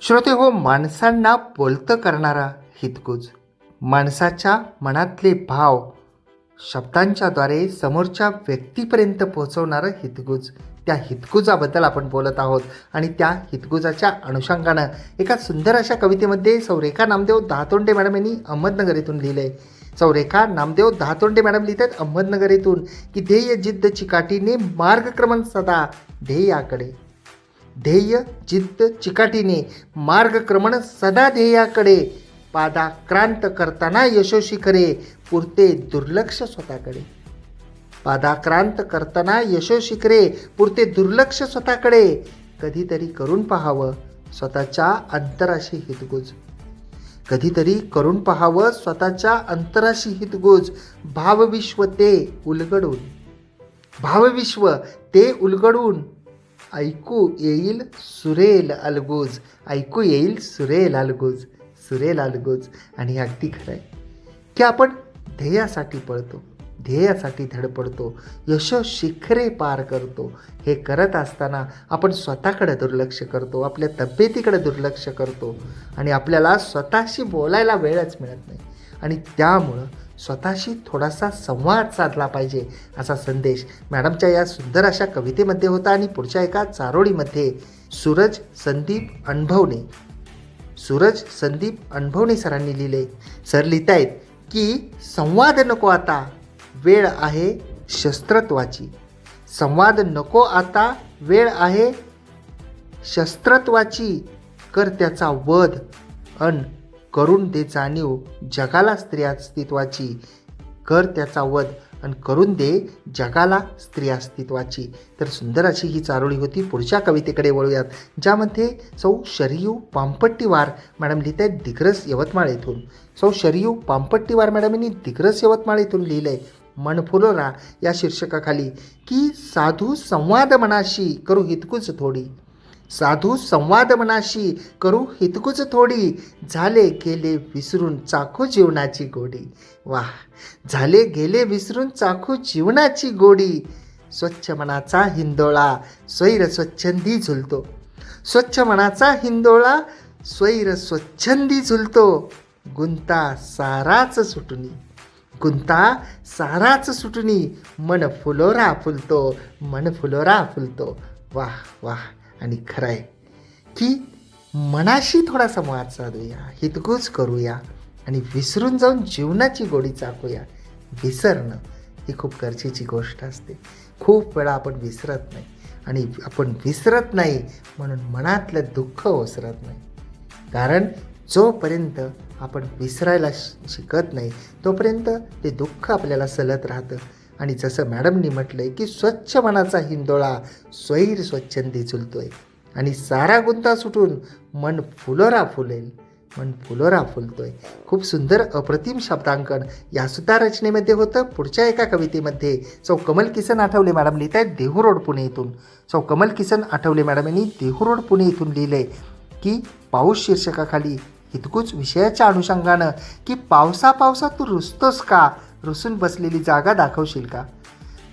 श्रोते हो माणसांना बोलतं करणारा हितगुज. माणसाच्या मनातले भाव शब्दांच्याद्वारे समोरच्या व्यक्तीपर्यंत पोहोचवणारं हितगुज. त्या हितगुजाबद्दल आपण बोलत आहोत आणि त्या हितगुजाच्या अनुषंगानं एका सुंदर अशा कवितेमध्ये सौरेखा नामदेव दहातोंडे मॅडम यांनी अहमदनगर येथून लिहिलं आहे सौरेखा नामदेव दहातोंडे मॅडम लिहितात अहमदनगर येथून की ध्येय जिद्द चिकाटीने मार्गक्रमण सदा ध्येयाकडे. ध्येय जिद्द चिकाटीने मार्गक्रमण सदा ध्येयाकडे. पादाक्रांत करताना यशस्वी खरे पुरते दुर्लक्ष स्वतःकडे. पादाक्रांत करताना यशस्वी खरे पुरते दुर्लक्ष स्वतःकडे. कधीतरी करून पाहावं स्वतःच्या अंतराशी हितगुज. कधीतरी करून पाहावं स्वतःच्या अंतराशी हितगुज. भावविश्व ते उलगडून. भावविश्व ते उलगडून. ऐकू येईल सुरेल अलगूज. ऐकू येईल सुरेल अलगूज. सुरेल अलगूज. आणि अगदी खरं आहे. की आपण ध्येयासाठी पळतो. ध्येयासाठी धडपडतो यश शिखरे पार करतो. हे करत असताना आपण स्वतःकडे दुर्लक्ष करतो. आपल्या तब्येतीकडे दुर्लक्ष करतो. आणि आपल्याला स्वतःशी बोलायला वेळच मिळत नाही. आणि त्यामुळं स्वतःशी थोडासा संवाद साधला पाहिजे असा संदेश मॅडमच्या या सुंदर अशा कवितेमध्ये होता आणि पुढच्या एका चारोळीमध्ये सूरज संदीप अणभवणे सूरज संदीप अणभवणे सरांनी लिहिले. सर लिहितायत की संवाद नको आता वेळ आहे शस्त्रत्वाची. संवाद नको आता वेळ आहे शस्त्रत्वाची. कर त्याचा वध अन करून दे जाणीव जगाला स्त्री अस्तित्वाची कर त्याचा वध आणि करून दे जगाला स्त्री अस्तित्वाची तर सुंदर अशी ही चारोळी होती. पुढच्या कवितेकडे वळूयात ज्यामध्ये सौ शरियू पांपट्टीवार मॅडम लिहित आहेत दिग्रस यवतमाळ येथून सौ शरियू पांपट्टीवार मॅडम यांनी दिग्रस यवतमाळ येथून लिहिलं आहे मनफुलोरा या शीर्षकाखाली की साधू संवाद मनाशी करू हितकूच थोडी. साधू संवाद मनाशी करू हितकूच थोडी. झाले गेले विसरून चाखू जीवनाची गोडी. वा झाले गेले विसरून चाखू जीवनाची गोडी. स्वच्छ मनाचा हिंदोळा स्वैर स्वच्छंदी झुलतो. स्वच्छ मनाचा हिंदोळा स्वैर स्वच्छंदी झुलतो. गुंता साराच सुटुनी. गुंता साराच सुटुनी. मन फुलोरा फुलतो मन फुलोरा फुलतो. वाह वाह. आणि खरं आहे की मनाशी थोडा संवाद साधूया हितगुज करूया आणि विसरून जाऊन जीवनाची गोडी चाकूया. विसरणं ही खूप गरजेची गोष्ट असते. खूप वेळा आपण विसरत नाही आणि आपण विसरत नाही म्हणून मनातलं दुःख ओसरत नाही. कारण जोपर्यंत आपण विसरायला श- शिकत नाही तोपर्यंत ते दुःख आपल्याला सलत राहतं. आणि जसं मॅडमनी म्हटलं आहे की स्वच्छ मनाचा हिंदोळा स्वैर स्वच्छंदी आहे आणि सारा गुंता सुटून मन फुलोरा फुलेल मन फुलोरा फुलतोय. खूप सुंदर अप्रतिम शब्दांकन यासुद्धा रचनेमध्ये होतं. पुढच्या एका कवितेमध्ये सौ कमल किसन आठवले मॅडम लिहित आहेत देहू रोड पुणे इथून. सौ कमल किसन आठवले मॅडम यांनी देहू रोड पुणे इथून लिहिलं आहे की पाऊस शीर्षकाखाली हितकूच विषयाच्या अनुषंगानं की पावसा पावसा तू रुसतोस का? रुसून बसलेली जागा दाखवशील का?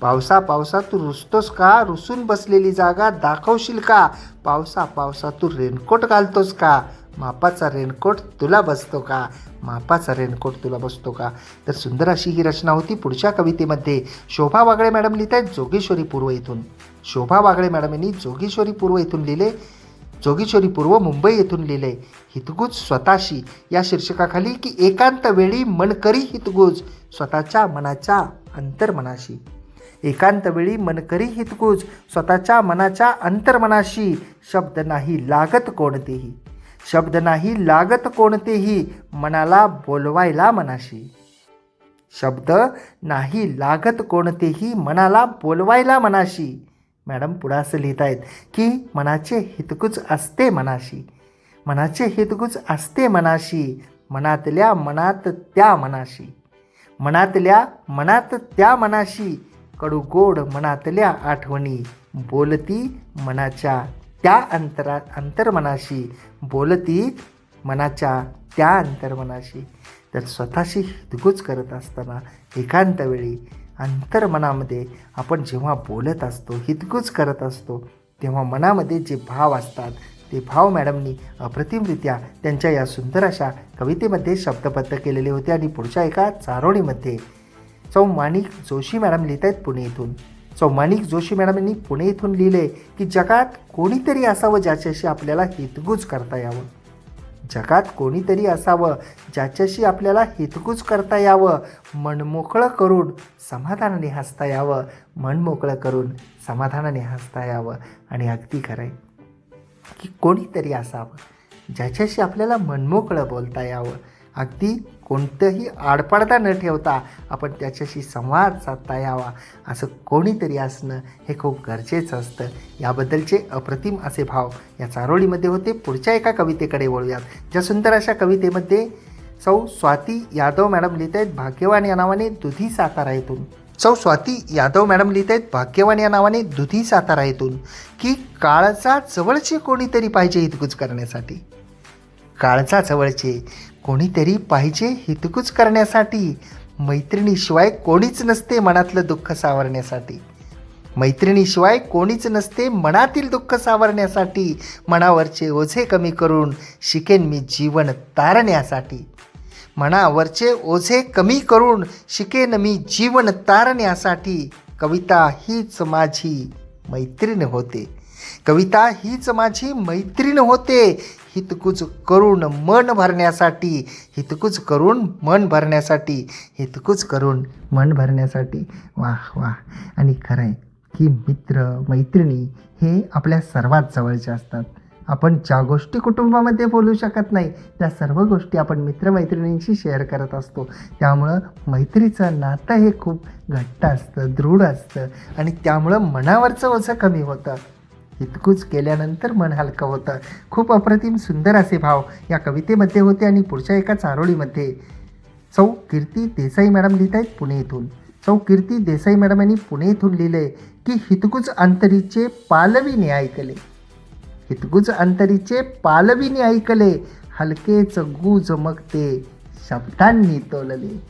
पावसा पावसा तू रुसतोस का? रुसून बसलेली जागा दाखवशील का? पावसा पावसा तू रेनकोट घालतोस का? मापाचा रेनकोट तुला बसतो का? मापाचा रेनकोट तुला बसतो का? तर सुंदर अशी ही रचना होती पुढच्या कवितेमध्ये. शोभा वागळे मॅडम लिहित आहेत जोगेश्वरी पूर्व इथून. शोभा वागळे मॅडम यांनी जोगेश्वरी पूर्व इथून लिहिले. जोगेश्वरी पूर्व मुंबई येथून लिहिले. हितगुज स्वतःशी. या शीर्षकाखाली की एकांत वेळी मन करी हितगुज स्वतःच्या मनाच्या अंतर्मनाशी. एकांत वेळी मन करी हितगुज स्वतःच्या मनाच्या अंतर्मनाशी. शब्द नाही लागत कोणतेही. शब्द नाही लागत कोणतेही मनाला बोलवायला मनाशी. शब्द नाही लागत कोणतेही मनाला बोलवायला मनाशी. मॅडम पुढं असं लिहित आहेत की मनाचे हितगुज असते मनाशी. मनाचे हितगुज असते मनाशी. मनातल्या मनात त्या मनाशी. मनातल्या मनात त्या मनाशी. कडू गोड मनातल्या आठवणी. बोलती मनाच्या त्या अंतरा अंतर्मनाशी. बोलती मनाच्या त्या अंतर्मनाशी. तर स्वतःशी हितगुज करत असताना एकांत वेळी अंतर्मनामध्ये आपण जेव्हा बोलत असतो हितगुज करत असतो तेव्हा मनामध्ये जे भाव असतात ते भाव मॅडमनी अप्रतिमरित्या त्यांच्या या सुंदर अशा कवितेमध्ये शब्दबद्ध केलेले होते आणि पुढच्या एका चारोळीमध्ये सौ माणिक जोशी मॅडम लिहित आहेत पुणे इथून सौ माणिक जोशी मॅडम यांनी पुणे इथून लिहिले की जगात कोणीतरी असावं ज्याच्याशी आपल्याला हितगुज करता यावं. जगात कोणीतरी असावं ज्याच्याशी आपल्याला हितकूच करता यावं मनमोकळं करून समाधानाने हसता यावं मनमोकळं करून समाधानाने हसता यावं. आणि अगदी खरं आहे की कोणीतरी असावं ज्याच्याशी आपल्याला मनमोकळं बोलता यावं. अगदी कोणतंही आडपाडता न ठेवता आपण त्याच्याशी संवाद साधता यावा. असं कोणीतरी असणं हे खूप गरजेचं असतं. याबद्दलचे अप्रतिम असे भाव या चारोळीमध्ये होते. पुढच्या एका कवितेकडे वळूयात. ज्या सुंदर अशा कवितेमध्ये सौ स्वाती यादव मॅडम लिहित आहेत भाग्यवान या नावाने दुधी सातारा येथून. सौ स्वाती यादव मॅडम लिहित आहेत भाग्यवान या नावाने दुधी सातारा येथून. की काळचा जवळचे कोणीतरी पाहिजे हितगुज करण्यासाठी. काळचा जवळचे कोणीतरी पाहिजे हितकूच करण्यासाठी. मैत्रिणीशिवाय कोणीच नसते मनातलं दुःख सावरण्यासाठी. मैत्रिणीशिवाय कोणीच नसते मनातील दुःख सावरण्यासाठी. मनावरचे ओझे कमी करून शिकेन मी जीवन तारण्यासाठी. मनावरचे ओझे कमी करून शिकेन मी जीवन तारण्यासाठी. कविता हीच माझी मैत्रीण होते. कविता हीच माझी मैत्रीण होते. हितकूच करून मन भरण्यासाठी हितकूच करून मन भरण्यासाठी हितकूच करून मन भरण्यासाठी. वाह वाह. आणि खरं आहे की मित्र मैत्रिणी हे आपल्या सर्वात जवळचे असतात. आपण ज्या गोष्टी कुटुंबामध्ये बोलू शकत नाही त्या सर्व गोष्टी आपण मित्रमैत्रिणींशी शेअर करत असतो. त्यामुळं मैत्रीचं नातं हे खूप घट्ट असतं दृढ असतं. आणि त्यामुळं मनावरचं ओझं कमी होतं. हितकूच केल्यानंतर मन हलकं होतं. खूप अप्रतिम सुंदर असे भाव या कवितेमध्ये होते आणि पुढच्या एका चारोळीमध्ये. चौ कीर्ती देसाई मॅडम लिहित आहेत पुणे इथून चौ कीर्ती देसाई मॅडम यांनी पुणे इथून लिहिले की हितकूच अंतरीचे पालवीने ऐकले हितगुज अंतरीचे पालवीने ऐकले हलकेच गुज मग ते शब्दांनी तोलले.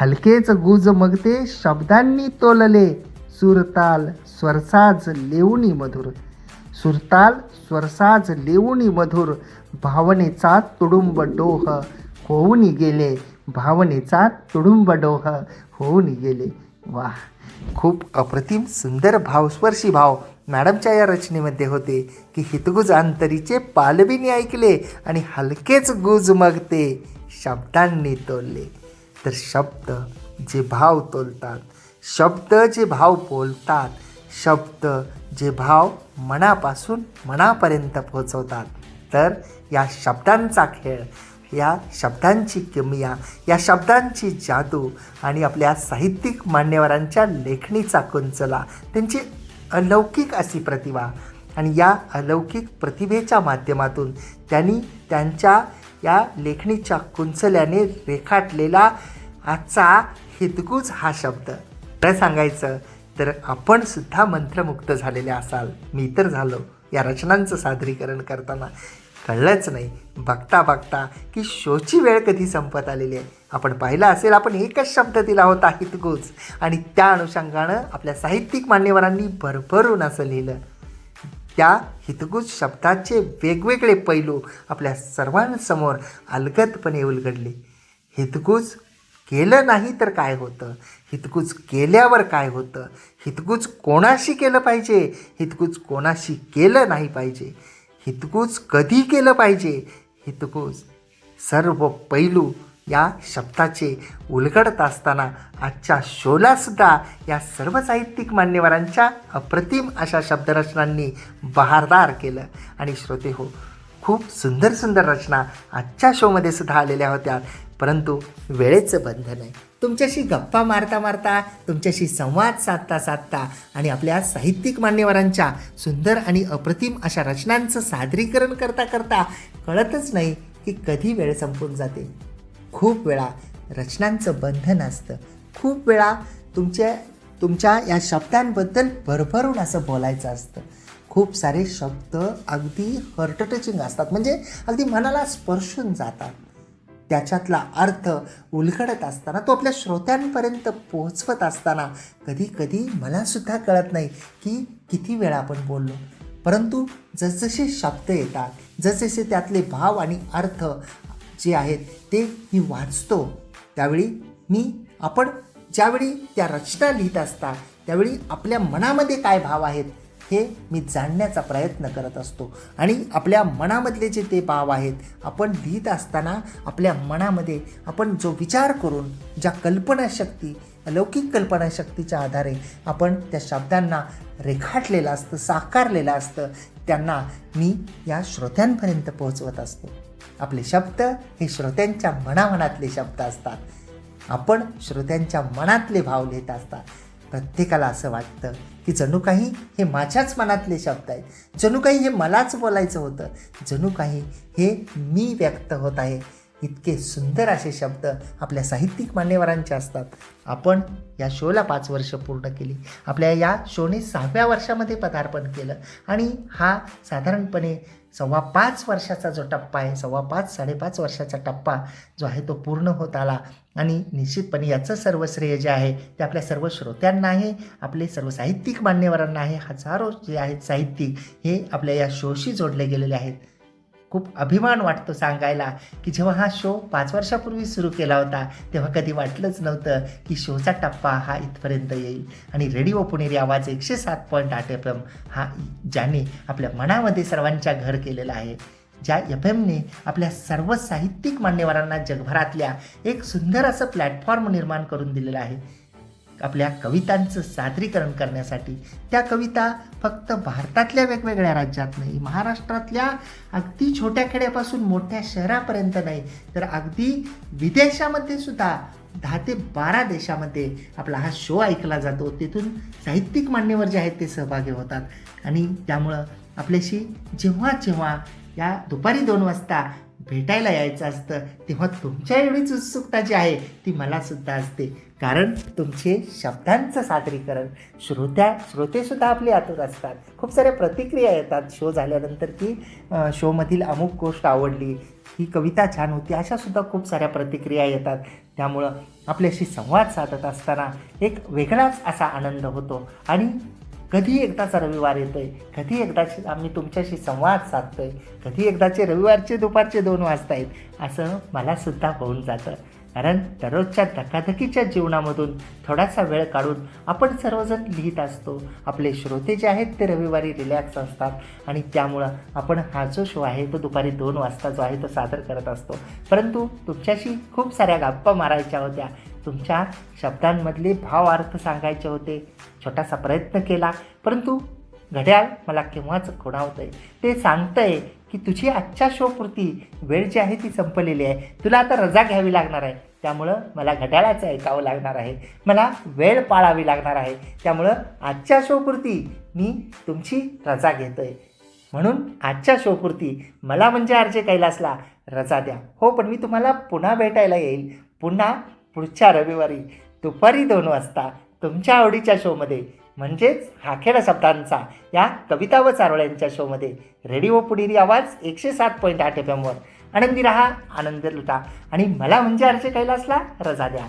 हलकेच गुज मग ते शब्दांनी तोलले. सुरताल स्वरसाज लेवणी मधुर. सुरताल स्वरसाज लेवणी मधुर भावनेचा तुडुंब डोह. होऊन गेले भावनेचा तुडुंब डोह. होऊन गेले. वा खूप अप्रतिम सुंदर भावस्पर्शी भाव मॅडमच्या या रचनेमध्ये होते की हितगुज अंतरीचे पालवीने ऐकले आणि हलकेच गुज मग ते शब्दांनी तोलले. तर शब्द जे भाव तोलतात शब्द जे भाव बोलतात शब्द जे भाव मनापासून मनापर्यंत पोहोचवतात. तर या शब्दांचा खेळ या शब्दांची किमया या शब्दांची जादू आणि आपल्या साहित्यिक मान्यवरांच्या लेखणीचा कुंचला त्यांची अलौकिक अशी प्रतिभा आणि या अलौकिक प्रतिभेच्या माध्यमातून त्यांनी त्यांच्या या लेखणीच्या कुंचल्याने रेखाटलेला आजचा हितगुज हा शब्द. खरं सांगायचं तर आपण सुद्धा मंत्रमुक्त झालेले असाल. मी तर झालो. या रचनांचं सादरीकरण करताना कळलंच नाही. बघता बघता की शोची वेळ कधी संपत आलेली आहे? आपण पाहिलं असेल आपण एकच शब्द दिला होता हितगुज. आणि त्या अनुषंगानं आपल्या साहित्यिक मान्यवरांनी भरभरून असं लिहिलं. त्या हितगुज शब्दाचे वेगवेगळे पैलू आपल्या सर्वांसमोर अलगदपणे उलगडले. हितगुज केलं नाही तर काय होतं? हितगुज केल्यावर काय होतं? हितगुज कोणाशी केलं पाहिजे? हितगुज कोणाशी केलं नाही पाहिजे? हितकूच कधी केलं पाहिजे? हितकूज सर्व पैलू या शब्दाचे उलगडत असताना आजच्या शोलासुद्धा या सर्व साहित्यिक मान्यवरांच्या अप्रतिम अशा शब्दरचनांनी बहारदार केलं. आणि श्रोते हो खूप सुंदर सुंदर रचना आजच्या शोमध्ये सुद्धा आलेल्या होत्या. परंतु वेळेचं बंधन आहे. तुमच्याशी गप्पा मारता मारता तुमच्याशी संवाद साधता साधता आणि आपल्या साहित्यिक मान्यवरांच्या सुंदर आणि अप्रतिम अशा रचनांचं सादरीकरण करता करता कळतच नाही की कधी वेळ संपून जाते. खूप वेळा रचनांचं बंधन असतं. खूप वेळा तुमच्या तुमच्या या शब्दांबद्दल भरभरून असं बोलायचं असतं. खूप सारे शब्द अगदी हर्ट टचिंग असतात. म्हणजे अगदी मनाला स्पर्शून जातात. त्याच्यातला अर्थ उलगडत असताना तो आपल्या श्रोत्यांपर्यंत पोहोचवत असताना कधी कधी मलासुद्धा कळत नाही की किती वेळा आपण बोललो. परंतु जसजसे शब्द येतात जसजसे त्यातले भाव आणि अर्थ जे आहेत ते मी वाचतो. त्यावेळी मी आपण ज्यावेळी त्या रचना लिहित असता त्यावेळी आपल्या मनामध्ये काय भाव आहेत हे मी जाणण्याचा प्रयत्न करत असतो. आणि आपल्या मनामधले जे ते भाव आहेत आपण लिहित असताना आपल्या मनामध्ये आपण जो विचार करून ज्या कल्पनाशक्ती अलौकिक कल्पनाशक्तीच्या आधारे आपण त्या शब्दांना रेखाटलेलं असतं साकारलेलं असतं त्यांना मी या श्रोत्यांपर्यंत पोहोचवत असतो. आपले शब्द हे श्रोत्यांच्या मनामनातले शब्द असतात. आपण श्रोत्यांच्या मनातले भाव लिहित असतात. प्रत्येकाला असं वाटतं की जणू काही हे माझ्याच मनातले शब्द आहेत. जणू काही हे मलाच बोलायचं होतं. जणू काही हे मी व्यक्त होत आहे. इतके सुंदर असे शब्द आपल्या साहित्यिक मान्यवरांचे असतात. आपण या शोला पाच वर्ष पूर्ण केली. आपल्या या शोने सहाव्या वर्षामध्ये पदार्पण केलं. आणि हा साधारणपणे सव्वा पाच वर्षाचा जो टप्पा आहे सव्वा पाच साडेपाच वर्षाचा टप्पा जो आहे तो पूर्ण होत आला. आणि निश्चितपणे याचं सर्व श्रेय जे आहे ते आपल्या सर्व श्रोत्यांना आहे आपले सर्व साहित्यिक मान्यवरांना आहे. हजारो जे आहेत साहित्यिक हे आपल्या या शोशी जोडले गेलेले आहेत. खूप अभिमान वाटतो सांगायला की जेव्हा हा शो पाच वर्षापूर्वी सुरू केला होता तेव्हा कधी वाटलंच नव्हतं की शोचा टप्पा हा इथपर्यंत येईल. आणि रेडिओ पुणेरी आवाज एकशे सात पॉईंट आठ एफ एम हा ज्याने आपल्या मनामध्ये सर्वांच्या घर केलेलं आहे. ज्या एफ एमने आपल्या सर्व साहित्यिक मान्यवरांना जगभरातल्या एक सुंदर असं प्लॅटफॉर्म निर्माण करून दिलेलं आहे. आपल्या कवितांचं सादरीकरण करण्यासाठी त्या कविता फक्त भारतातल्या वेगवेगळ्या राज्यात नाही महाराष्ट्रातल्या अगदी छोट्या खेड्यापासून मोठ्या शहरापर्यंत नाही तर अगदी विदेशामध्ये सुद्धा दहा ते बारा देशामध्ये आपला हा शो ऐकला जातो. तिथून साहित्यिक मान्यवर जे आहेत ते सहभागी होतात. आणि त्यामुळं आपल्याशी जेव्हा जेव्हा या दुपारी दोन वाजता भेटायला यायचं असतं तेव्हा तुमच्या एवढीच उत्सुकता जी आहे ती मलासुद्धा असते. कारण तुमचे शब्दांचं सादरीकरण श्रोत्या श्रोतेसुद्धा आपले आतुर असतात. खूप साऱ्या प्रतिक्रिया येतात शो झाल्यानंतर की शोमधील अमुक गोष्ट आवडली ही कविता छान होती अशा सुद्धा खूप साऱ्या प्रतिक्रिया येतात. त्यामुळं आपल्याशी संवाद साधत असताना एक वेगळाच असा आनंद होतो. आणि कधी एकदाचा रविवार येतो आहे कधी एकदाची आम्ही तुमच्याशी संवाद साधतो आहे कधी एकदाचे रविवारचे दुपारचे दोन वाजता आहेत असं मलासुद्धा होऊन जातं. कारण दररोजच्या धकाधकीच्या जीवनामधून थोडासा वेळ काढून आपण सर्वजण लिहित असतो. आपले श्रोते जे आहेत ते रविवारी रिलॅक्स असतात आणि त्यामुळं आपण हा जो शो आहे तो दुपारी दोन वाजता जो आहे तो सादर करत असतो. परंतु तुमच्याशी खूप साऱ्या गप्पा मारायच्या होत्या. तुमच्या शब्दांमधले भाव अर्थ सांगायचे होते. छोटासा प्रयत्न केला. परंतु घड्याळ मला केव्हाच खुणावतंय. ते सांगतंय की तुझी आजच्या शोपुरती वेळ जी आहे ती संपलेली आहे. तुला आता रजा घ्यावी लागणार आहे. त्यामुळं मला घड्याळाचं ऐकावं लागणार आहे. मला वेळ पाळावी लागणार आहे. त्यामुळं आजच्या शोपुरती मी तुमची रजा घेतो आहे म्हणून आजच्या शोपुरती मला म्हणजे आरजे कैलासला रजा द्या. हो पण मी तुम्हाला पुन्हा भेटायला येईल. पुन्हा पुढच्या रविवारी. दुपारी दोन वाजता तुमच्या आवडीच्या शोमध्ये म्हणजेच हाखेड शब्दांचा या कविता व चारोळ्यांच्या शोमध्ये रेडिओ पुढील आवाज एकशे सात पॉईंट आठ एफ एमवर आनंदी रहा आनंद लुटा. आणि मला म्हणजे आरचे कैलासला रजा द्या.